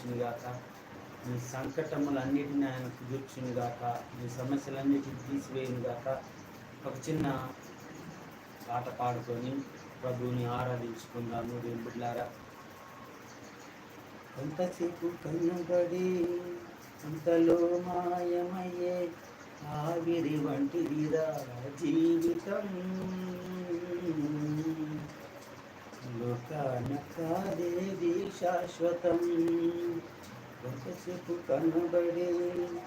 గాక. మీ సంకటములన్నిటిని ఆయన కుదుర్చును గాక. మీ సమస్యలన్నిటిని తీసివేయను గాక. ఒక చిన్న పాట పాడుకొని ప్రభువుని ఆరాధించుకుందాము దేవుడిలారా కొంతసేపు కన్నుబడి అంతలో మాయమయ్యే ఆవిరి వంటిదిరా జీవితం. లోకానకాదేవి శాశ్వతం. ఒకసేపు కనబడే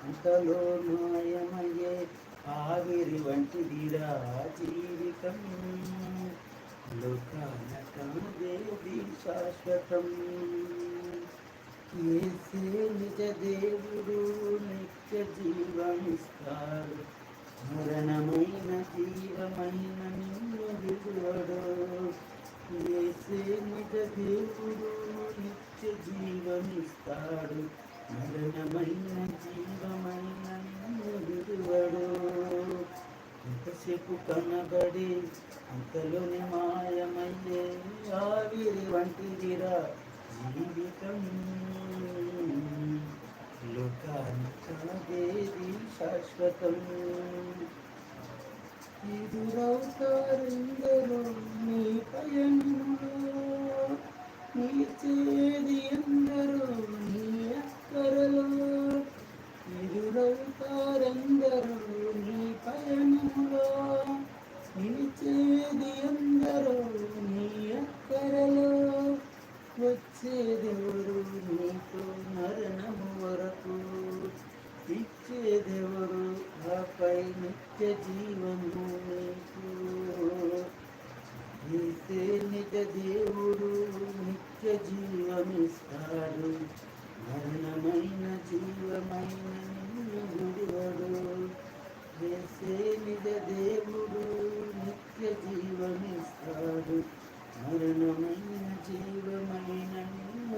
అంతలో మాయమయ్యే ఆవిరి వంటిదిరా జీవితం లోకానకాదేవి శాశ్వతం. ఏసే నిజ దేవుడు నిత్య జీవమిస్తాడు. మరణమైన జీవమైన నిన్ను విడువడు. ఏసే నిజ దేవుడు నిత్య జీవమిస్తాడు. మరణమైన జీవమైన విడువడు. ఎంతసేపు కనబడి అంతలోని మాయమయ్యే ఆవిరి వంటిదిరా జీవితం. లోకానికి శాశ్వతం. ఎదురవుతారెందరో నీ పయనములో నిలిచేది ఎందరో నీ అక్కరలో? ఎదురవుతారెందరో నీ పయనములో నిలిచేది ఎందరో నీ అక్కరలో? వచ్చేదెవరు నీకు మరణము వరకు? దేవుడు ఆపై నిత్య జీవము నీకు నిజ దేవుడు నిత్య జీవమిస్తాడు. మరణమైన జీవమైన నిన్ను విడివడు. వేసే నిజ దేవుడు నిత్య జీవమిస్తాడు. మరణమైన జీవమైన నిన్న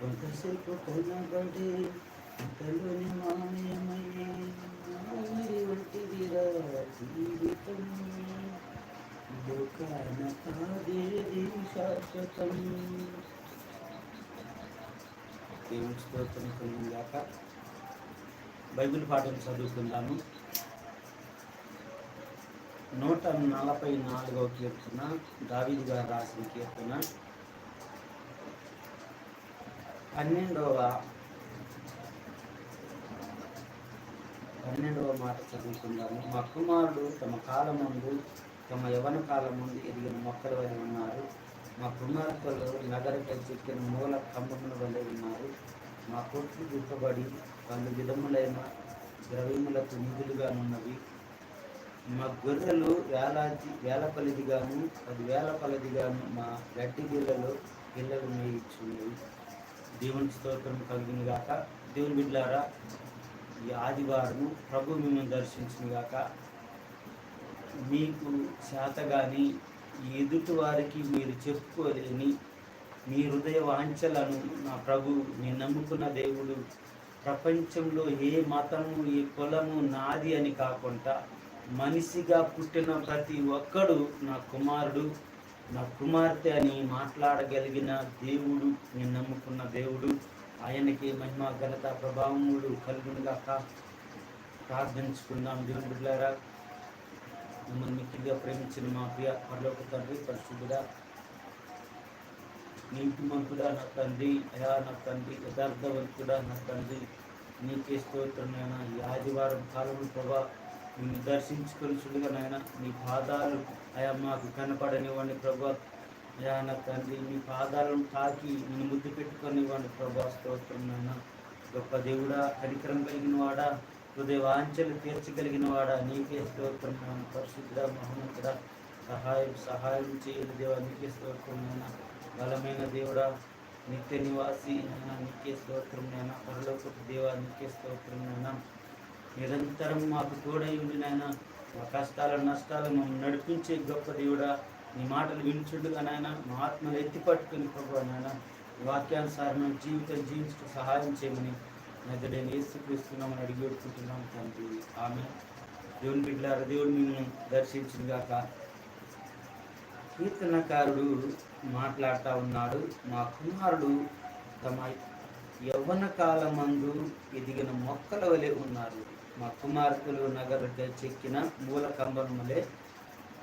కొంతసేపు కొనబడి అంతలోని మాయమయ్యే వంటిదిరా జీవితం. లోకాన కాదేది శాశ్వతం? దేవుని స్తోత్రం కలిగాక బైబిల్ పాఠం చదువుకుందాము. నూట నలభై నాలుగవ కీర్తన దావీదు గారు రాసిన కీర్తన. పన్నెండవ పన్నెండవ మాట చదువుకుందాము. మా కుమారుడు తమ కాలముందు తమ యవన కాలమందు ఎదిగిన మొక్కల వలె ఉన్నారు. మా కుమార్తెలు నగరపై చెక్కిన మూల కంబముల వలె ఉన్నారు. మా కొట్లు దుఃఖబడి పలు విధములైన ద్రవ్యములకు నిధులుగానున్నవి మా గొర్రెలు వేలాది వేల పలిదిగాను పది వేల పలదిగాను మా గడ్డి గిళ్ళలో పిల్లలు మేయిచున్నవి. దేవుని స్తోత్రం కలిగిన గాక. దేవుని బిడ్డారా ఈ ఆదివారము ప్రభు మిమ్మల్ని దర్శించిన గాక. మీకు చేతగాని ఎదుటి వారికి మీరు చెప్పుకోలేని మీ హృదయ వాంఛలను నా ప్రభు నేను నమ్ముకున్న దేవుడు ప్రపంచంలో ఏ మతము ఏ కులము నాది అని కాకుండా మనిషిగా పుట్టిన ప్రతి ఒక్కడు నా కుమారుడు. నా కుమార్తె అని మాట్లాడగలిగిన దేవుడు నేను నమ్ముకున్న దేవుడు ఆయనకి మహిమ ఘనత ప్రభావములు కలుగునుగాక ప్రార్థించుకుందాం. దేవుని మిమ్మల్ని మిక్కిగా ప్రేమించిన మా ప్రియ పరలోక తండ్రి పరిశుద్ధుడా నీతిమంతుడా నా తండ్రి అయా నా తండ్రి యథార్థవంతుడా నా తండ్రి నీకే స్తోత్రమైన ఈ ఆదివారం కాలంలో ప్రభా నిన్ను దర్శించుకొని నాయన నీ పాదాలు అయా మాకు కనపడనివ్వండి ప్రభా. అయా నా తండ్రి మీ పాదాలను తాకి నేను ముద్దు పెట్టుకొనివ్వండి ప్రభా. స్తోత్రం నాయన గొప్ప దేవుడా కనికరం కలిగిన వాడా హృదయ వాంఛలు తీర్చగలిగిన వాడా. నీకే స్తోత్రం నాన్న. పరిశుద్ధ మహోన్నతుడ. సహాయం సహాయం చేయని దేవా నీకే స్తోత్రం బలమైన దేవుడా నిత్య నివాసి నాయన నీకే స్తోత్రం నాయన పరలోకపు దేవా నీకే స్తోత్రం నాయన నిరంతరం మాకు తోడై ఉండి నాయన మా కష్టాల నష్టాలు మమ్మల్ని నడిపించే గొప్ప దేవుడా నీ మాటలు వినుచుండగా నాయన మా ఆత్మలు ఎత్తి పట్టుకుని ప్రభు నాయన వాక్యానుసారం జీవితం జీవించడం సహాయం చేయమని నేను ఏసుక్రీస్తున్నామని అడిగి పెట్టుకుంటున్నాం తండ్రి. ఆమె దేవుని బిడ్డలారా దేవుడు మిమ్మల్ని దర్శించిన కీర్తనకారుడు మాట్లాడుతూ ఉన్నాడు. మా కుమారుడు తమ యవ్వన కాలమందు ఎదిగిన మొక్కల వలె ఉన్నారు. మా కుమార్తెలు నగరుగా చెక్కిన మూల కంబములే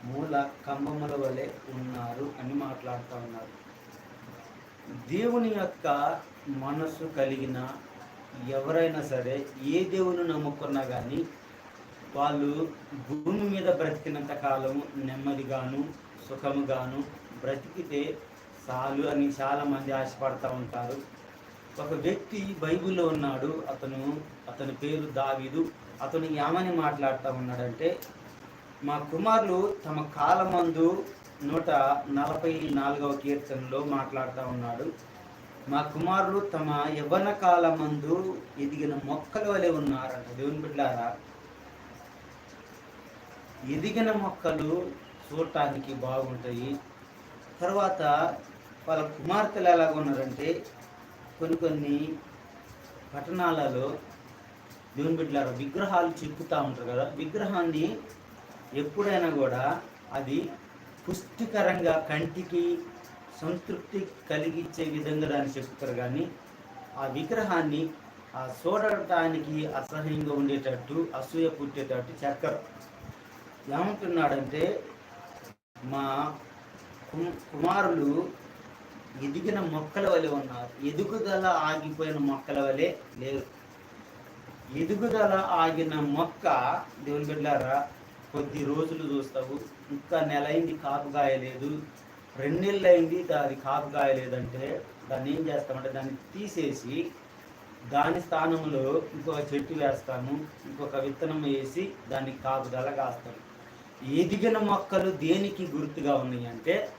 మూల కంబముల వలె ఉన్నారు అని మాట్లాడుతూ ఉన్నారు. దేవుని యొక్క మనస్సు కలిగిన ఎవరైనా సరే ఏ దేవుని నమ్ముకున్నా కానీ వాళ్ళు భూమి మీద బ్రతికినంత కాలం నెమ్మదిగాను సుఖముగాను బ్రతికితే చాలు అని చాలామంది ఆశపడతా ఉంటారు. ఒక వ్యక్తి బైబిల్లో ఉన్నాడు అతను అతని పేరు దావీదు. అతను ఏమని మాట్లాడుతూ ఉన్నాడంటే మా కుమారులు తమ కాలమందు నూట నలభై నాలుగవ కీర్తనలో మాట్లాడుతూ ఉన్నాడు. మా కుమారులు తమ యవ్వన కాలమందు ఎదిగిన మొక్కల వలె ఉన్నారంట. దేవుని బిడ్డారా ఎదిగిన మొక్కలు చూడటానికి బాగుంటాయి. తర్వాత వాళ్ళ కుమార్తెలు ఎలాగ ఉన్నారంటే కొన్ని కొన్ని పట్టణాలలో దేవుని బిడ్డలారా విగ్రహాలు చెక్కుతూ ఉంటారు కదా. విగ్రహాన్ని ఎప్పుడైనా కూడా అది పుష్టికరంగా కంటికి సంతృప్తి కలిగించే విధంగా దాన్ని చెప్తారు. కానీ ఆ విగ్రహాన్ని ఆ చూడటానికి అసహ్యంగా ఉండేటట్టు అసూయ పుట్టేటట్టు చెక్కరు. ఏమంటున్నాడంటే మా కుమారులు ఎదిగిన మొక్కల వలె ఉన్నారు. ఎదుగుదల ఆగిపోయిన మొక్కల వలె లేరు. ఎదుగుదల ఆగిన మొక్క దేవుని బిడ్డారా కొద్ది రోజులు చూస్తావు. ఇంకా నెల అయింది కాపు కాయలేదు. రెండేళ్ళు అయింది అది కాపు కాయలేదంటే దాన్ని ఏం చేస్తామంటే దాన్ని తీసేసి దాని స్థానంలో ఇంకొక చెట్టు వేస్తాము. ఇంకొక విత్తనం వేసి దాన్ని కాపుదల కాస్తాము. ఎదిగిన మొక్కలు దేనికి గుర్తుగా ఉన్నాయి అంటే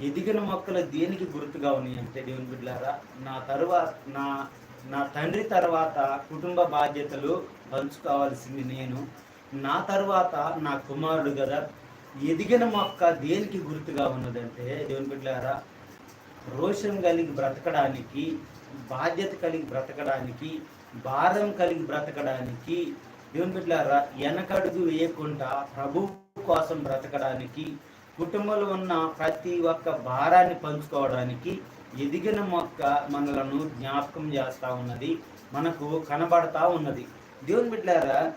ఎదిగిన మొక్కలు దేనికి గుర్తుగా ఉన్నాయి అంటే దేవుని బిడ్డారా నా తరువాత నా నా తండ్రి తర్వాత కుటుంబ బాధ్యతలు పంచుకోవాల్సింది నేను. నా తర్వాత నా కుమారుడు కదా. ఎదిగిన మొక్క దేనికి గుర్తుగా ఉన్నదంటే దేవుని బిడ్డారా రోషం కలిగి బ్రతకడానికి బాధ్యత కలిగి బ్రతకడానికి భారం కలిగి బ్రతకడానికి దేవుని బిడ్డారా వెనకడుగు వేయకుండా ప్రభు కోసం బ్రతకడానికి కుటుంబంలో ఉన్న ప్రతి ఒక్క భారాన్ని పంచుకోవడానికి ఎదిగిన మొక్క మనలను జ్ఞాపకం చేస్తూ ఉన్నది మనకు కనబడతా ఉన్నది. దేవుని బిడ్డారా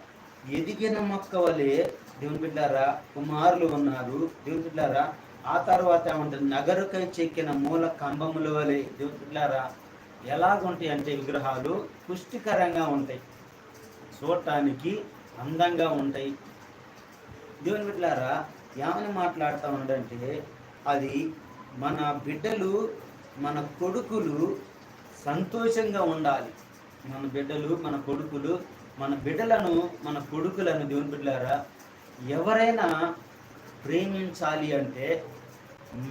ఎదిగిన మొక్క వలె దేవుని బిడ్డారా కుమారులు ఉన్నారు. దేవుని బిడ్డారా ఆ తర్వాత ఏమంటుంది నగరుకై చెక్కిన మూల కంబముల వలె దేవుని బిడ్డారా ఎలాగుంటాయి అంటే విగ్రహాలు? పుష్టికరంగా ఉంటాయి. చూడటానికి అందంగా ఉంటాయి. దేవుని బిడ్డారా ఏమని మాట్లాడుతూ ఉండంటే అది మన బిడ్డలు మన కొడుకులు సంతోషంగా ఉండాలి. మన బిడ్డలు మన కొడుకులు మన బిడ్డలను మన కొడుకులను దేవుని బిడ్డలారా ఎవరైనా ప్రేమించాలి అంటే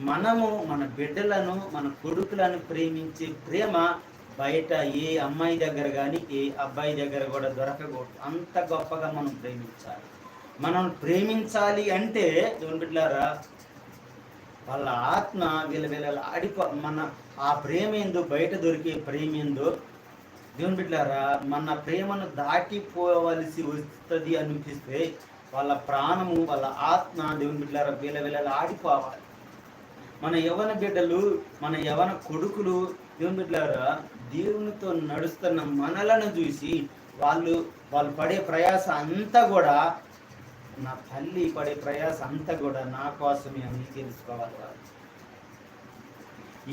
మనము మన బిడ్డలను మన కొడుకులను ప్రేమించే ప్రేమ బయట ఏ అమ్మాయి దగ్గర కానీ ఏ అబ్బాయి దగ్గర కూడా దొరకకూడదు. అంత గొప్పగా మనం ప్రేమించాలి. మనం ప్రేమించాలి అంటే దేవుని బిడ్డలారా వాళ్ళ ఆత్మ విలవిల ఆడిపో మన ఆ ప్రేమ ఏందో బయట దొరికే ప్రేమ ఏందో దేవుని బిడ్డారా మన ప్రేమను దాటిపోవలసి వస్తుంది అనిపిస్తే వాళ్ళ ప్రాణము వాళ్ళ ఆత్మ దేవుని బిడ్డారా విలవిల ఆడిపోవాలి. మన యవన బిడ్డలు మన యవన కొడుకులు దేవుని బిడ్డారా దేవునితో నడుస్తున్న మనలను చూసి వాళ్ళు వాళ్ళు పడే ప్రయాస అంతా కూడా నా తల్లి పడే ప్రయాస అంతా కూడా నా కోసమే అని తెలుసుకోవాలి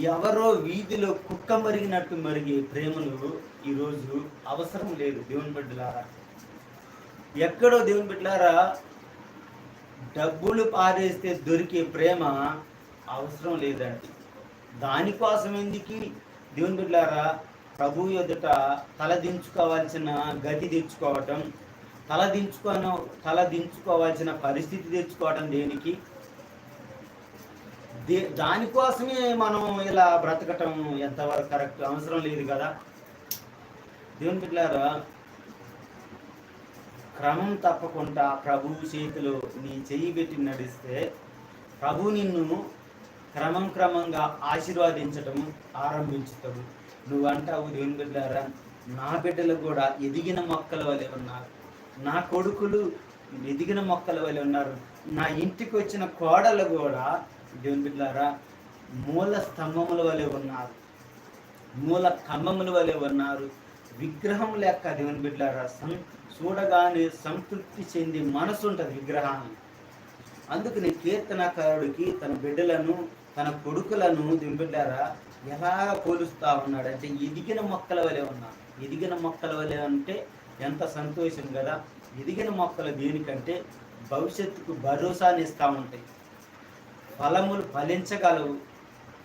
ఎవరో వీధిలో కుక్క మరిగినట్టు మరిగే ప్రేమలు ఈరోజు అవసరం లేదు దేవుని బిడ్డలారా. ఎక్కడో దేవుని బిడ్డలారా డబ్బులు పారేస్తే దొరికే ప్రేమ అవసరం లేదండి. దానికోసం ఎందుకు? దేవుని బిడ్డలారా ప్రభు ఎదుట తలదించుకోవాల్సిన గతి తెచ్చుకోవటం తలదించుకోను తలదించుకోవాల్సిన పరిస్థితి తెచ్చుకోవటం దేనికి? దే దానికోసమే మనం ఇలా బ్రతకటం ఎంతవరకు కరెక్ట్? అవసరం లేదు కదా. దేవుని బిడ్డలారా క్రమం తప్పకుండా ప్రభువు చేతిలో నీ చెయ్యి పెట్టి నడిస్తే ప్రభు నిన్ను క్రమం క్రమంగా ఆశీర్వదించటం ఆరంభించుతాడు. నువ్వు అంటావు దేవుని బిడ్డారా నా బిడ్డలు కూడా ఎదిగిన మొక్కల వలె ఉన్నారు. నా కొడుకులు ఎదిగిన మొక్కల వలె ఉన్నారు. నా ఇంటికి వచ్చిన కోడలు కూడా దేవుని బిడ్డారా మూల స్తంభముల వలె ఉన్నారు. మూల కంబముల వలె ఉన్నారు. విగ్రహం లెక్క దేవుని బిడ్డారా సం చూడగానే సంతృప్తి చెంది మనసు ఉంటుంది విగ్రహాన్ని. అందుకని కీర్తనకారుడికి తన బిడ్డలను తన కొడుకులను దింపిడ్డారా ఎలా పోలుస్తా ఉన్నాడు అంటే ఎదిగిన మొక్కల వలె ఉన్నారు ఎదిగిన మొక్కల వలె అంటే ఎంత సంతోషం కదా. ఎదిగిన మొక్కలు దేనికంటే భవిష్యత్తుకు భరోసాని ఇస్తూ ఉంటాయి. ఫలములు ఫలించగలవు.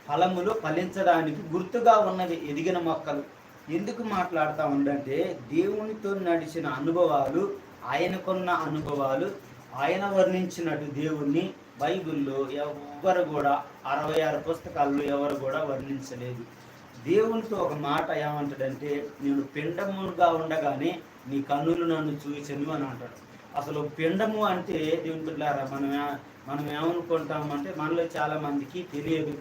ఫలములు ఫలించడానికి గుర్తుగా ఉన్నవి ఎదిగిన మొక్కలు. ఎందుకు మాట్లాడుతూ ఉండంటే దేవునితో నడిచిన అనుభవాలు ఆయనకున్న అనుభవాలు ఆయన వర్ణించినట్టు దేవుణ్ణి బైబిల్లో ఎవ్వరు కూడా అరవై ఆరు పుస్తకాల్లో ఎవరు కూడా వర్ణించలేదు. దేవునితో ఒక మాట ఏమంటాడంటే నేను పిండముగా ఉండగానే నీ కన్నులు నన్ను చూచను అని అంటాడు. అసలు పిండము అంటే దేవుని బిడ్డారా మనం మనం ఏమనుకుంటామంటే మనలో చాలా మందికి తెలియదు.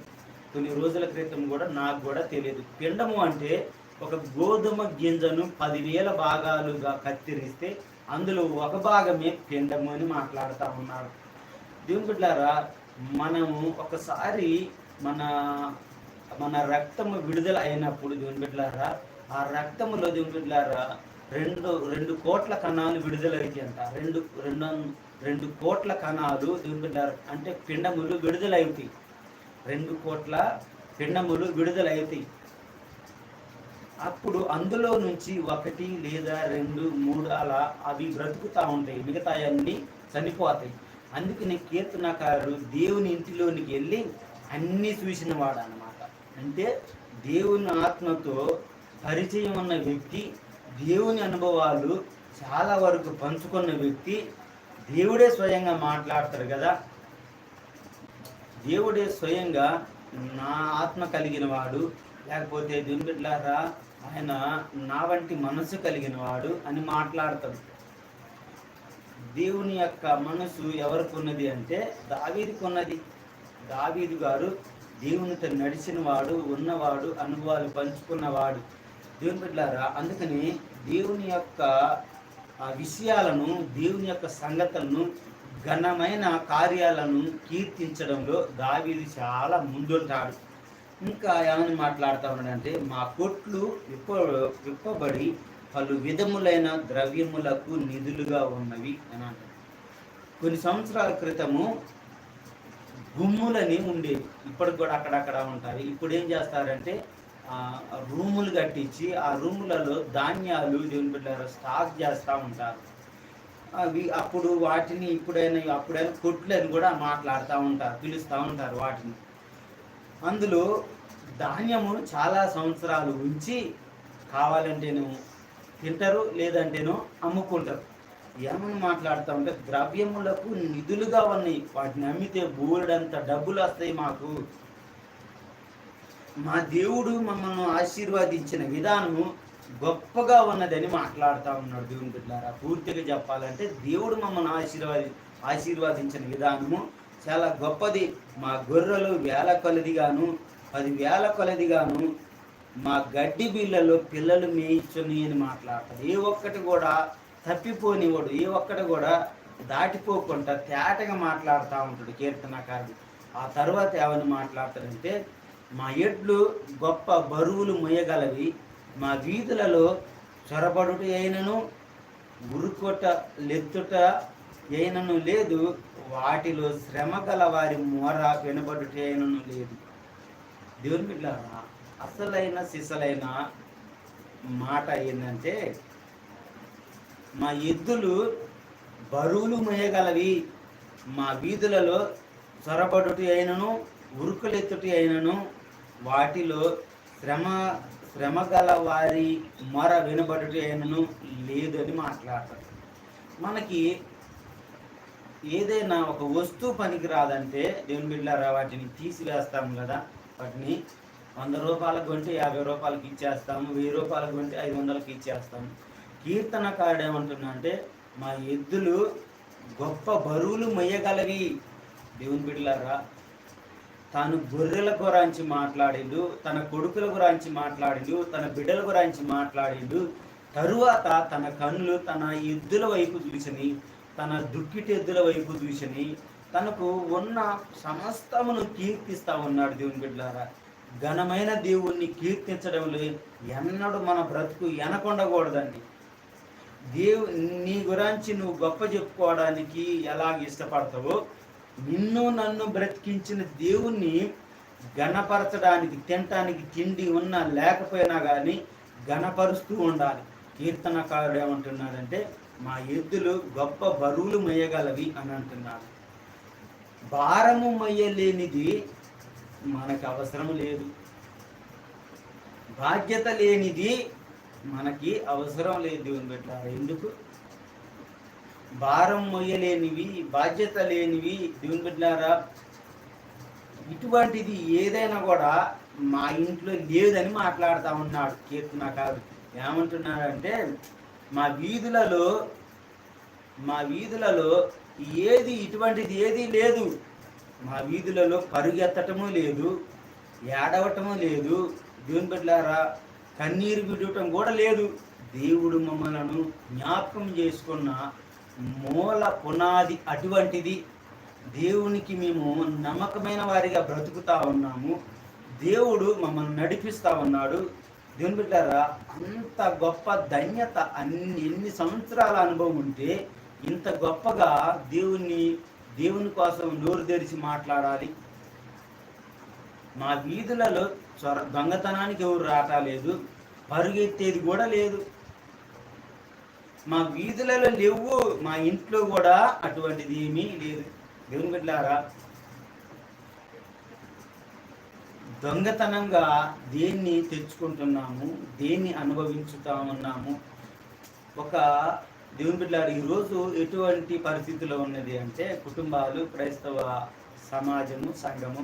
కొన్ని రోజుల క్రితం కూడా నాకు కూడా తెలియదు. పిండము అంటే ఒక గోధుమ గింజను పదివేల భాగాలుగా కత్తిరిస్తే అందులో ఒక భాగమే పిండము అని మాట్లాడుతూ ఉన్నారు. దేవుని మనము ఒకసారి మన మన రక్తము విడుదల అయినప్పుడు దేవుని బిడ్డలారా ఆ రక్తములో దేవుని బిడ్డలారా రెండు రెండు కోట్ల కణాలు విడుదలవుతాయంట రెండు రెండు రెండు కోట్ల కణాలు దేవుని అంటే పిండములు విడుదలవుతాయి రెండు కోట్ల పిండములు విడుదలవుతాయి అప్పుడు అందులో నుంచి ఒకటి లేదా రెండు మూడు అలా అవి బ్రతుకుతూ ఉంటాయి. మిగతా అన్నీ చనిపోతాయి అందుకని కీర్తనకారుడు దేవుని ఇంటిలోనికి వెళ్ళి అన్నీ చూసిన వాడు అనమాట అంటే దేవుని ఆత్మతో పరిచయం ఉన్న వ్యక్తి దేవుని అనుభవాలు చాలా వరకు పంచుకున్న వ్యక్తి దేవుడే స్వయంగా మాట్లాడతారు కదా. దేవుడే స్వయంగా నా ఆత్మ కలిగిన వాడు లేకపోతే దేవుని ఆయన నా వంటి మనసు కలిగిన వాడు అని మాట్లాడతాడు. దేవుని యొక్క మనసు ఎవరికి ఉన్నది అంటే దావీదికి ఉన్నది. దావీదు గారు దేవునితో నడిచిన వాడు ఉన్నవాడు అనుభవాలు పంచుకున్నవాడు దేవుని బిడ్డారా అందుకని దేవుని యొక్క విషయాలను దేవుని యొక్క సంగతులను ఘనమైన కార్యాలను కీర్తించడంలో దావీది చాలా ముందుంటాడు. ఇంకా ఏమని మాట్లాడుతూ ఉన్నాడంటే మా కొట్లు విప్ప విప్పబడి పలు విధములైన ద్రవ్యములకు నిధులుగా ఉన్నవి అని అంటారు కొన్ని సంవత్సరాల క్రితము గుమ్ములని ఉండేవి ఇప్పటికి కూడా అక్కడక్కడ ఉంటాయి ఇప్పుడు ఏం చేస్తారంటే రూములు కట్టించి ఆ రూములలో ధాన్యాలు దేవుని బిడ్డారు స్టాక్ చేస్తూ ఉంటారు. అవి అప్పుడు వాటిని ఇప్పుడైనా అప్పుడైనా కొట్లు అని కూడా మాట్లాడుతూ ఉంటారు పిలుస్తూ ఉంటారు వాటిని. అందులో ధాన్యము చాలా సంవత్సరాలు ఉంచి కావాలంటేను తింటారు లేదంటేనో అమ్ముకుంటారు. ఏమని మాట్లాడుతూ ఉంటే ద్రవ్యములకు నిధులుగా ఉన్నాయి. వాటిని అమ్మితే బోర్డంత డబ్బులు వస్తాయి మాకు. మా దేవుడు మమ్మల్ని ఆశీర్వదించిన విధానము గొప్పగా ఉన్నదని మాట్లాడుతూ ఉన్నాడు దేవుని బిడ్డారా. పూర్తిగా చెప్పాలంటే దేవుడు మమ్మల్ని ఆశీర్వాది ఆశీర్వదించిన విధానము చాలా గొప్పది. మా గొర్రెలు వేల కొలదిగాను పది వేల కొలదిగాను మా గడ్డి బిళ్ళలో పిల్లలు మేయించుని అని మాట్లాడతారు. ఏ ఒక్కటి కూడా తప్పిపోనివాడు ఏ ఒక్కటి కూడా దాటిపోకుండా తేటగా మాట్లాడుతూ ఉంటాడు కీర్తనకారుడు. ఆ తర్వాత ఏమని మాట్లాడతాడంటే మా ఎడ్లు గొప్ప బరువులు మొయ్యగలవి. మా వీధులలో చొరబడుట అయినను ఉరుకొట లెత్తుట అయినను లేదు. వాటిలో శ్రమ గల వారి మోర వినబడుట అయినను లేదు. దేవుని బిడ్డారా అసలైన సిసలైన మాట ఏంటంటే మా ఎద్దులు బరువులు మోయగలవి మా వీధులలో చొరబడుటి అయినను ఉరుకులెత్తుటి అయినను వాటిలో శ్రమ శ్రమ గల వారి మొర వినబడుటి అయినను మాట్లాడతారు. మనకి ఏదైనా ఒక వస్తువు పనికి రాదంటే దేవుని బిడ్డారా వాటిని తీసివేస్తాము కదా. వాటిని వంద రూపాయలకు కొంటే యాభై రూపాయలకి ఇచ్చేస్తాము వెయ్యి రూపాయలకు కొంటే ఐదు వందలకి ఇచ్చేస్తాము. కీర్తనకారుడు ఏమంటున్నా అంటే మా ఎద్దులు గొప్ప బరువులు మొయ్యగలవి. దేవుని బిడ్డలారా తాను గొర్రెల గురించి మాట్లాడిండు తన కొడుకుల గురించి మాట్లాడిండు తన బిడ్డల గురించి మాట్లాడిండు. తరువాత తన కన్నులు తన ఎద్దుల వైపు చూసని తన దుక్కిటి ఎద్దుల వైపు చూసని తనకు ఉన్న సమస్తమును కీర్తిస్తా ఉన్నాడు దేవుని బిడ్డలారా. ఘనమైన దేవుణ్ణి కీర్తించడంలో ఎన్నడూ మన బ్రతుకు ఎనకొండకూడదండి. దేవు నీ గురించి నువ్వు గొప్ప చెప్పుకోవడానికి ఎలాగ ఇష్టపడతావో నిన్ను నన్ను బ్రతికించిన దేవుణ్ణి ఘనపరచడానికి తినటానికి తిండి ఉన్నా లేకపోయినా కానీ ఘనపరుస్తూ ఉండాలి. కీర్తనకారుడు ఏమంటున్నాడంటే మా ఎద్దులు గొప్ప బరువులు మయ్యగలవి అని అంటున్నాడు. భారము మయ్యలేనిది మనకు అవసరం లేదు. బాధ్యత లేనిది మనకి అవసరం లేదు. దేవుని పెట్టారు ఎందుకు? భారం మొయ్యలేనివి బాధ్యత లేనివి దేవుని బిడ్డారా ఇటువంటిది ఏదైనా కూడా మా ఇంట్లో లేదని మాట్లాడుతూ ఉన్నాడు కీర్తనకారుడు ఏమంటున్నాడంటే మా వీధులలో మా వీధులలో ఏది ఇటువంటిది ఏది లేదు. మా వీధులలో పరుగెత్తటము లేదు ఏడవటము లేదు. దేవుని బిడ్డారా కన్నీరు విడటం కూడా లేదు. దేవుడు మమ్మలను జ్ఞాపకం చేసుకున్న మూల పునాది అటువంటిది. దేవునికి మేము నమ్మకమైన వారిగా బ్రతుకుతా ఉన్నాము. దేవుడు మమ్మల్ని నడిపిస్తా ఉన్నాడు. దేవుని బిడ్డారా అంత గొప్ప ధన్యత అన్ని ఎన్ని సంవత్సరాల అనుభవం ఉంటే ఇంత గొప్పగా దేవుణ్ణి దేవుని కోసం నోరు తెరిచి మాట్లాడాలి. మా వీధులలో చొర దొంగతనానికి ఎవరు రావటాలేదు పరుగెత్తేది కూడా లేదు. మా వీధులలో లేవు మా ఇంట్లో కూడా అటువంటిది ఏమీ లేదు. దేవుని బిడ్డలారా దొంగతనంగా దేన్ని తెచ్చుకుంటున్నాము దేన్ని అనుభవించుతా ఉన్నాము? ఒక దేవుని బిడ్డలారు ఈరోజు ఎటువంటి పరిస్థితిలో ఉన్నది అంటే కుటుంబాలు క్రైస్తవ సమాజము సంఘము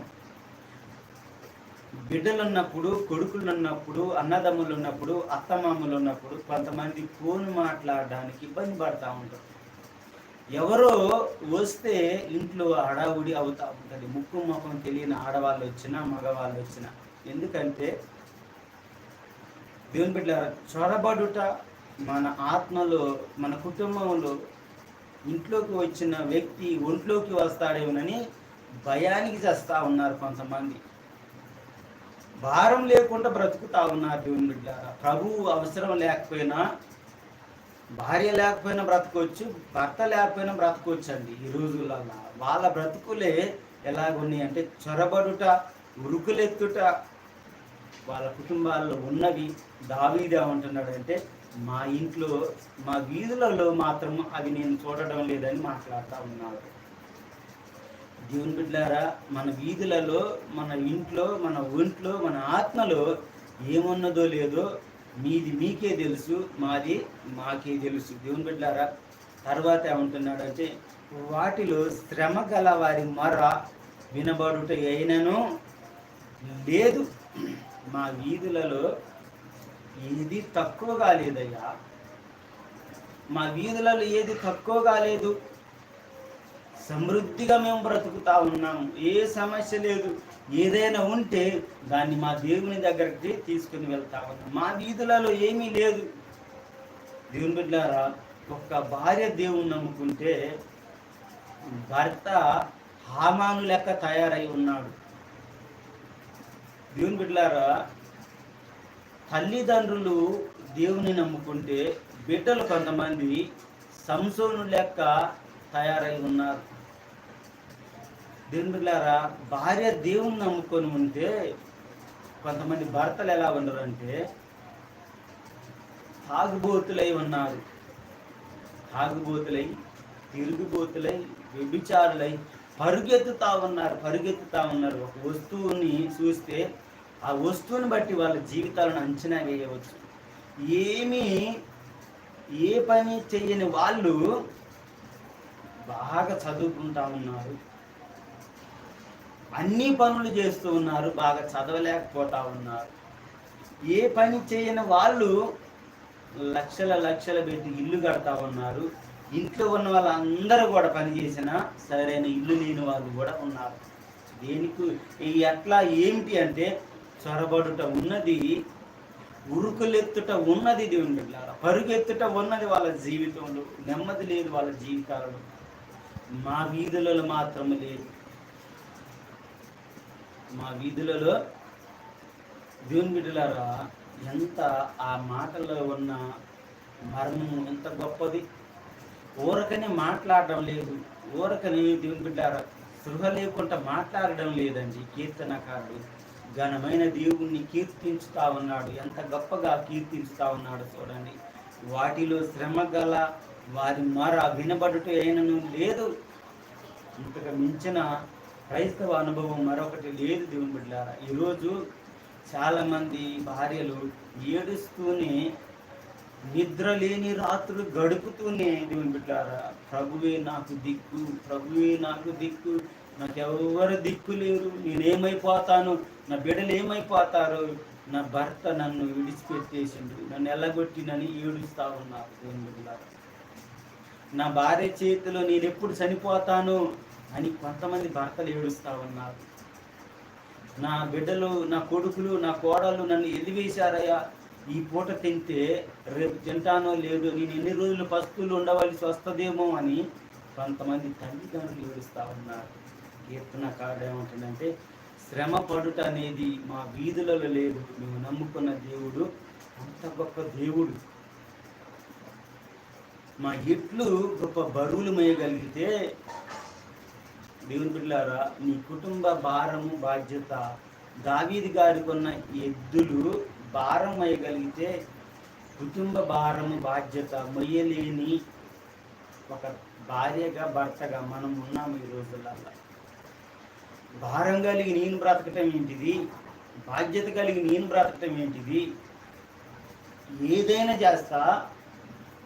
బిడ్డలు ఉన్నప్పుడు కొడుకులు ఉన్నప్పుడు అన్నదమ్ములు ఉన్నప్పుడు అత్తమామలు ఉన్నప్పుడు కొంతమంది ఫోన్ మాట్లాడడానికి ఇబ్బంది పడతా ఉంటారు. ఎవరో వస్తే ఇంట్లో హడావుడి అవుతా ఉంటుంది. ముక్కు ముఖం తెలియని ఆడవాళ్ళు వచ్చినా మగవాళ్ళు వచ్చినా. ఎందుకంటే దేవుని బిడ్డ చొరబడుట మన ఆత్మలో మన కుటుంబంలో ఇంట్లోకి వచ్చిన వ్యక్తి ఒంట్లోకి వస్తాడేమోనని భయానికి చేస్తూ ఉన్నారు కొంతమంది. భారం లేకుండా బ్రతుకుతా ఉన్నారు దేవుని బిడ్డారా. ప్రభువు అవసరం లేకపోయినా భార్య లేకపోయినా బ్రతకొచ్చు భర్త లేకపోయినా బ్రతకొచ్చు అండి ఈ రోజులలో వాళ్ళ బ్రతుకులే ఎలాగున్నాయి అంటే చొరబడుట ఉరుకులెత్తుట. వాళ్ళ కుటుంబాల్లో ఉన్నవి దావీదే ఉంటున్నాడంటే మా ఇంట్లో మా వీధులలో మాత్రం అవి నేను చూడడం లేదని మాట్లాడుతూ ఉన్నాడు. దేవుని బిడ్డారా మన వీధులలో మన ఇంట్లో మన ఒంట్లో మన ఆత్మలో ఏమున్నదో లేదో మీది మీకే తెలుసు మాది మాకే తెలుసు. దేవుని బిడ్డారా తర్వాత ఏమంటున్నాడంటే వాటిలో శ్రమ గల వారి మర వినబడుట అయినను లేదు. మా వీధులలో ఏది తక్కువ కాలేదయ్యా మా వీధులలో ఏది తక్కువ కాలేదు సమృద్ధిగా మేము బ్రతుకుతా ఉన్నాము ఏ సమస్య లేదు. ఏదైనా ఉంటే దాన్ని మా దేవుని దగ్గరికి తీసుకుని వెళ్తా ఉన్నాం. మా వీధులలో ఏమీ లేదు. దేవుని బిడ్డారా ఒక్క భార్య దేవుని నమ్ముకుంటే భర్త హామాను లెక్క తయారై ఉన్నాడు. దేవుని బిడ్డలారా తల్లిదండ్రులు దేవుని నమ్ముకుంటే బిడ్డలు కొంతమంది సంసోను లెక్క తయారై ఉన్నారు. దేవుని బిడ్డలారా భార్య దేవుని నమ్ముకొని ఉంటే కొంతమంది భర్తలు ఎలా ఉండరంటే తాగుబోతులై ఉన్నారు. తాగుబోతులై తిరుగుబోతులై వ్యభిచారులై పరుగెత్తుతా ఉన్నారు పరుగెత్తుతా ఉన్నారు. ఒక వస్తువుని చూస్తే ఆ వస్తువుని బట్టి వాళ్ళ జీవితాలను అంచనా వేయవచ్చు. ఏమీ ఏ పని చేయని వాళ్ళు బాగా చదువుకుంటా ఉన్నారు. అన్ని పనులు చేస్తూ ఉన్నారు బాగా చదవలేకపోతా ఉన్నారు. ఏ పని చేయని వాళ్ళు లక్షల లక్షల పెట్టి ఇల్లు కడతా ఉన్నారు. ఇంట్లో ఉన్న వాళ్ళందరూ కూడా పని చేసిన సరైన ఇల్లు లేని వాళ్ళు కూడా ఉన్నారు. దేనికి ఈ ఎట్లా ఏమిటి అంటే చొరబడుట ఉన్నది ఉరుకులెత్తుట ఉన్నది దేవుని బిడ్డారా పరుగెత్తుట ఉన్నది వాళ్ళ జీవితంలో నెమ్మది లేదు వాళ్ళ జీవితాలలో. మా వీధులలో మాత్రం లేదు. మా వీధులలో దేవుని బిడ్డలారా ఎంత ఆ మాటలో ఉన్న మర్మము ఎంత గొప్పది. ఊరకనే మాట్లాడడం లేదు. ఊరకని దేవుని బిడ్డారా సృహ లేకుండా మాట్లాడడం లేదండి. కీర్తనకారుడు ఘనమైన దేవుణ్ణి కీర్తించుతా ఉన్నాడు. ఎంత గొప్పగా కీర్తించుతా ఉన్నాడు చూడండి. వాటిలో శ్రమ గల వారి మర వినబడుట అయినను లేదు. ఇంతకు మించిన క్రైస్తవ అనుభవం మరొకటి లేదు దేవుని బిడ్డారా ఈరోజు చాలామంది భార్యలు ఏడుస్తూనే నిద్ర లేని రాత్రులు గడుపుతూనే దేవుని బిడ్డారా ప్రభువే నాకు దిక్కు ప్రభువే నాకు దిక్కు నాకు దిక్కు లేరు నేనేమైపోతాను నా బిడ్డలు ఏమైపోతారు నా భర్త నన్ను విడిచిపెట్టేసిండు నన్ను ఎల్లగొట్టినని ఏడుస్తా ఉన్నారు దేవుని బిడ్డారా నా భార్య చేతిలో నేను ఎప్పుడు చనిపోతాను అని కొంతమంది భర్తలు ఏడుస్తా ఉన్నారు నా బిడ్డలు నా కొడుకులు నా కోడలు నన్ను ఎదివేశారయ్యా. ఈ పూట తింటే రేపు తింటానో లేదు నేను ఎన్ని రోజులు పస్తులు ఉండవలసి వస్తుందేమో అని కొంతమంది తల్లిదండ్రులు ఏడుస్తూ ఉన్నారు. కీర్తన కాడ ఏమంటుందంటే శ్రమ పడుట అనేది మా వీధులలో లేదు. మేము నమ్ముకున్న దేవుడు అంత గొప్ప దేవుడు. మా ఇట్లు గొప్ప బరువులు మేయగలిగితే దేవుని బిడ్డారా నీ కుటుంబ భారము బాధ్యత దావీది గారికి ఉన్న ఎద్దులు భారం అయ్యగలిగితే కుటుంబ భారము బాధ్యత మొయ్యలేని ఒక భార్యగా భర్తగా మనం ఉన్నాము ఈ రోజులలో. భారం కలిగి నేను బ్రతకటం ఏంటిది? బాధ్యత కలిగి నేను బ్రతకటం ఏంటిది? ఏదైనా చేస్తా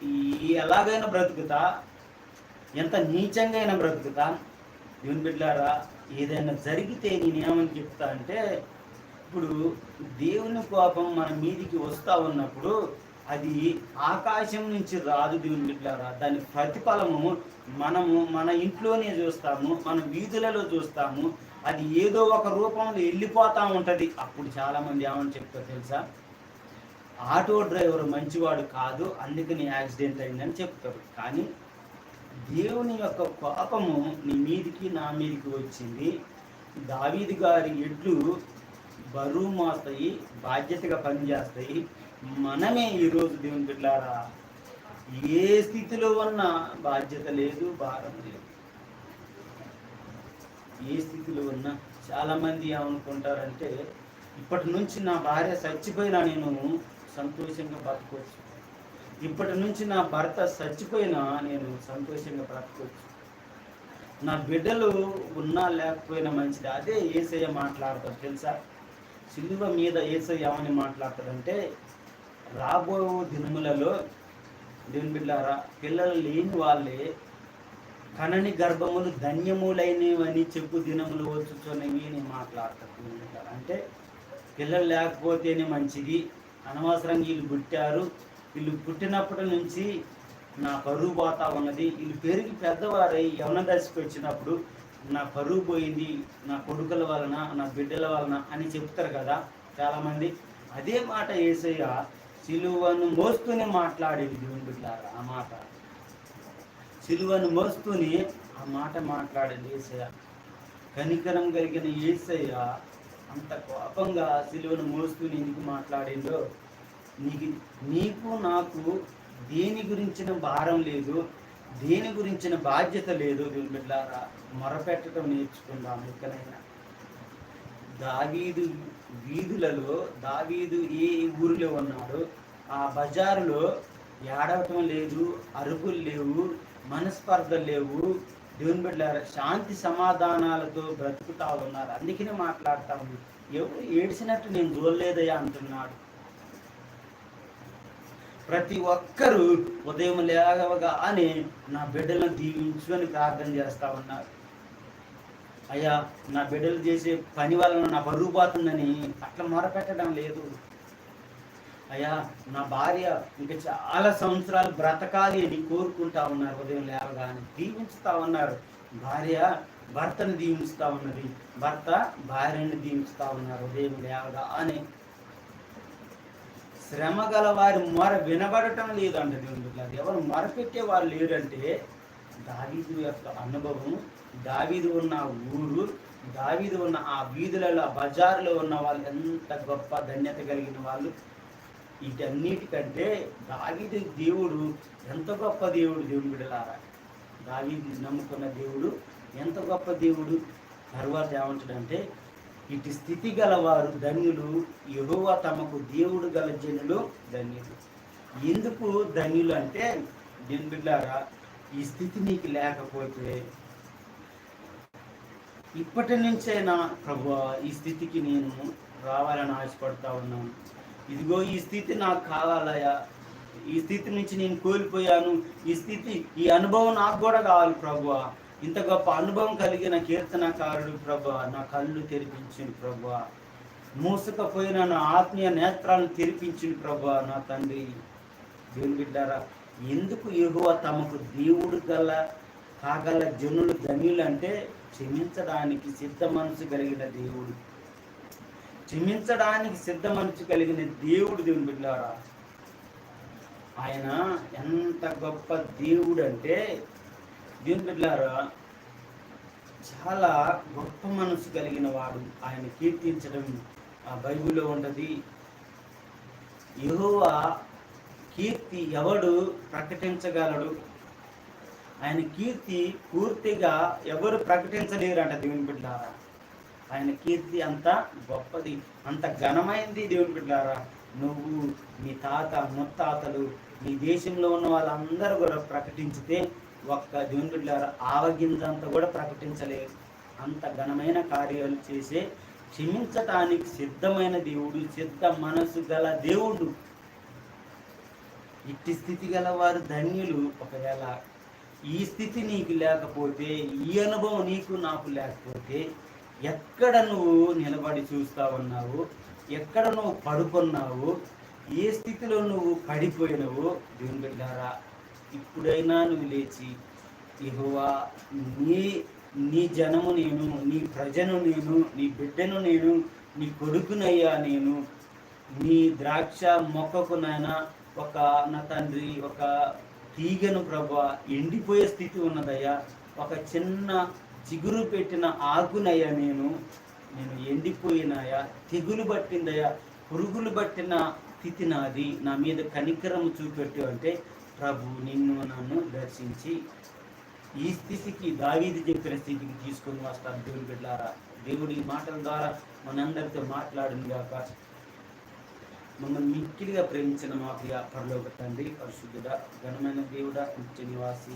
ఈ ఎలాగైనా బ్రతుకుతా ఎంత నీచంగా అయినా బ్రతుకుతా దేవుని బిడ్డారా ఏదైనా జరిగితే నేనేమని చెప్తా అంటే ఇప్పుడు దేవుని కోపం మన మీదికి వస్తా ఉన్నప్పుడు అది ఆకాశం నుంచి రాదు దేవుని బిడ్డారా. దాని ప్రతిఫలము మనము మన ఇంట్లోనే చూస్తాము మన వీధులలో చూస్తాము. అది ఏదో ఒక రూపంలో వెళ్ళిపోతూ ఉంటుంది. అప్పుడు చాలామంది ఏమని చెప్తారు తెలుసా? ఆటో డ్రైవర్ మంచివాడు కాదు అందుకని యాక్సిడెంట్ అయిందని చెప్తారు. కానీ దేవుని యొక్క కోపము నీ మీదికి నా మీదికి వచ్చింది. దావీది గారి ఎడ్లు బరువు మోస్తాయి బాధ్యతగా పనిచేస్తాయి. మనమే ఈరోజు దేవుని బిడ్డారా ఏ స్థితిలో ఉన్నా బాధ్యత లేదు భారం లేదు. ఏ స్థితిలో ఉన్నా చాలామంది ఏమనుకుంటారంటే ఇప్పటి నుంచి నా భార్య చచ్చిపోయినా నేను సంతోషంగా బతకొచ్చు. ఇప్పటి నుంచి నా భర్త చచ్చిపోయినా నేను సంతోషంగా బ్రతకొచ్చు. నా బిడ్డలు ఉన్నా లేకపోయినా మంచిది. అదే ఏసయ్య మాట్లాడతారు తెలుసా? సిలువ మీద ఏసయ్య ఏమని మాట్లాడతాడంటే రాబో దినములలో దేవుని బిడ్డారా పిల్లలు లేని వాళ్ళే కనని గర్భములు ధన్యములైనవని చెప్పు దినములు వచ్చుచున్నవి నేను మాట్లాడతారు అంటే పిల్లలు లేకపోతేనే మంచిది. అనవసరంగా వీళ్ళు పుట్టారు. వీళ్ళు పుట్టినప్పటి నుంచి నా పరువు పోతా ఉన్నది. వీళ్ళు పెరిగి పెద్దవారై యవన దశకు వచ్చినప్పుడు నా పరువు పోయింది నా కొడుకుల వలన నా బిడ్డల వలన అని చెప్తారు కదా చాలామంది. అదే మాట ఏసయ్య సిలువను మోస్తూనే మాట్లాడేది దేవుని బిడ్డారా ఆ మాట. సిలువను మోస్తూనే ఆ మాట మాట్లాడేది ఏసయ్య. కనికరం కలిగిన ఏసయ్య అంత కోపంగా సిలువను మోస్తూనే ఎందుకు మాట్లాడిందో నీకు నీకు నాకు దేని గురించిన భారం లేదు దేని గురించిన బాధ్యత లేదు దేవుని బిడ్డారా. మొరపెట్టడం నేర్చుకుందాం ఎక్కడైనా. దావీదు వీధులలో దావీదు ఏ ఊరిలో ఉన్నాడు ఆ బజారులో ఏడవటం లేదు అరుపులు లేవు మనస్పర్ధలు లేవు. దేవుని బిడ్డారా శాంతి సమాధానాలతో బ్రతుకుతా ఉన్నారు. అందుకనే మాట్లాడతాము. ఎవరు ఏడ్చినట్టు నేను చూడలేదయ్యా అంటున్నాడు. ప్రతి ఒక్కరూ ఉదయం లేవగానే నా బిడ్డలను దీవించు అని ప్రార్థన చేస్తా ఉన్నారు. అయ్యా నా బిడ్డలు చేసే పని వలన నా బరువు పోతుందని అట్లా మొరపెట్టడం లేదు. అయ్యా నా భార్య ఇంకా చాలా సంవత్సరాలు బ్రతకాలి అని కోరుకుంటా ఉన్నారు ఉదయం లేవగానే. దీవించుతా ఉన్నారు. భార్య భర్తను దీవించుతా ఉన్నది. భర్త భార్యని దీవించుతా ఉన్నారు ఉదయం లేవగానే. శ్రమ గల వారి మొర వినబడటం లేదంట దేవుని బిడ్డలారా. ఎవరు మొరపెట్టే వారు లేరంటే దావీదు యొక్క అనుభవం దావీదు ఉన్న ఊరు దావీదు ఉన్న ఆ వీధులలో బజార్లో ఉన్న వాళ్ళు ఎంత గొప్ప ధన్యత కలిగిన వాళ్ళు. వీటన్నిటికంటే దావీదు దేవుడు ఎంత గొప్ప దేవుడు దేవుడు బిడలారా దావీదు నమ్ముకున్న దేవుడు ఎంత గొప్ప దేవుడు. తర్వాత ఏమంటాడంటే ఇటు స్థితి గలవారు ధన్యులు యెహోవా తమకు దేవుడు గల జనులు ధన్యులు. ఎందుకు ధన్యులు అంటే దీని బిడ్డారా ఈ స్థితి నీకు లేకపోతే ఇప్పటి నుంచైనా ప్రభు ఈ స్థితికి నేను రావాలని ఆశపడతా ఉన్నాను. ఇదిగో ఈ స్థితి నాకు కావాలయా ఈ స్థితి నుంచి నేను కోల్పోయాను. ఈ స్థితి ఈ అనుభవం నాకు కూడా కావాలి ప్రభు ఇంత గొప్ప అనుభవం కలిగిన కీర్తనకారుడు ప్రభు నా కళ్ళు తెరిపించింది ప్రభు. మూసుకపోయిన నా ఆత్మీయ నేత్రాలను తెరిపించింది ప్రభు నా తండ్రి. దేవుని బిడ్డారా ఎందుకు ఎగువ తమకు దేవుడు గల కాగల జనులు ధనులు అంటే క్షమించడానికి సిద్ధ మనసు కలిగిన దేవుడు. క్షమించడానికి సిద్ధ మనసు కలిగిన దేవుడు దేవుని బిడ్డారా. ఆయన ఎంత గొప్ప దేవుడు అంటే దేవుని బిడ్డారా చాలా గొప్ప మనసు కలిగిన వాడు ఆయన కీర్తించడం ఆ బైబిల్లో ఉండది యెహోవా కీర్తి ఎవడు ప్రకటించగలడు? ఆయన కీర్తి పూర్తిగా ఎవరు ప్రకటించలేరంట దేవుని బిడ్డారా ఆయన కీర్తి అంత గొప్పది అంత ఘనమైంది దేవుని బిడ్డారా నువ్వు నీ తాత ముత్తాతలు నీ దేశంలో ఉన్న వాళ్ళందరూ కూడా ప్రకటించితే ఒక్క దేవుని బిడ్డారా ఆవగింజంతా కూడా ప్రకటించలేదు. అంత ఘనమైన కార్యాలు చేసే క్షమించటానికి సిద్ధమైన దేవుడు సిద్ధ మనసు గల దేవుడు. ఇట్టి స్థితి గల వారు ధన్యులు ఒకవేళ ఈ స్థితి నీకు లేకపోతే ఈ అనుభవం నీకు నాకు లేకపోతే ఎక్కడ నువ్వు నిలబడి చూస్తా ఉన్నావు? ఎక్కడ నువ్వు పడుకున్నావు? ఏ స్థితిలో నువ్వు పడిపోయినావు? దేవుని బిడ్డారా ఇప్పుడైనా నువ్వు లేచి ఇహోవా నీ నీ జనము నేను నీ ప్రజను నేను నీ బిడ్డను నేను నీ కొడుకునయ్యా నేను నీ ద్రాక్ష మొక్కకు నాయన ఒక నా తండ్రి ఒక తీగను ప్రభా ఎండిపోయే స్థితి ఉన్నదయ్యా. ఒక చిన్న చిగురు పెట్టిన ఆకునయ్యా నేను నేను ఎండిపోయినాయా. తెగులు పట్టిందయ్యా. పురుగులు పట్టిన స్థితి నాది. నా మీద కనికరం చూపెట్టు అంటే ప్రభు నిన్ను నన్ను దర్శించి ఈ స్థితికి దావీది చెప్పిన స్థితికి తీసుకొని వస్తాను. దేవుని బిడ్డారా దేవుడి మాటల ద్వారా మనందరితో మాట్లాడింది కాక మమ్మల్ని మిక్కిలిగా ప్రేమించిన మా ప్రియ పరలోక తండ్రి పరిశుద్ధుడ ఘనమైన దేవుడ నిత్య నివాసి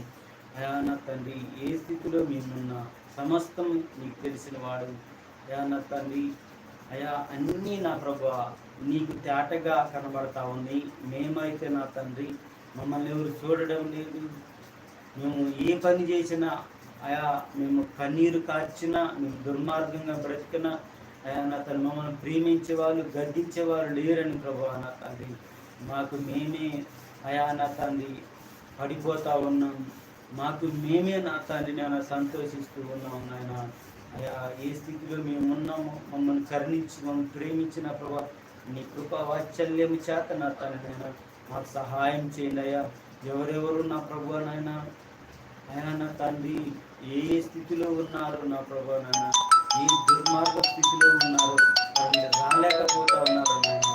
అయాన తండ్రి ఏ స్థితిలో మేమున్న సమస్తం నీకు తెలిసిన వాడు. అయాన తండ్రి అయా అన్నీ నా ప్రభు నీకు తేటగా కనబడతా ఉన్నాయి. మేమైతే నా తండ్రి మమ్మల్ని ఎవరు చూడడం లేదు. మేము ఏ పని చేసినా ఆయా మేము కన్నీరు కార్చినా మేము దుర్మార్గంగా బ్రతికినా అయా నా తను మమ్మల్ని ప్రేమించే వాళ్ళు గద్దించేవారు లేరని ప్రభు నా తండ్రి. మాకు మేమే అయా నా తండ్రి పడిపోతా ఉన్నాం. మాకు మేమే నా తండ్రి నేను సంతోషిస్తూ ఉన్నాం నాయన. అయా ఏ స్థితిలో మేము ఉన్నామో మమ్మల్ని కరుణించి మమ్మల్ని ప్రేమించిన ప్రభా నీ కృప వాత్సల్యము చేత నా తండ్రి నేను నాకు సహాయం చేయండి అయ్యా. ఎవరెవరు నా ప్రభు నాయన ఆయన నా తండ్రి ఏ స్థితిలో ఉన్నారు నా ప్రభు నాయన ఏ దుర్మార్గ స్థితిలో ఉన్నారు రాలేకపోతా ఉన్నారు నాయన.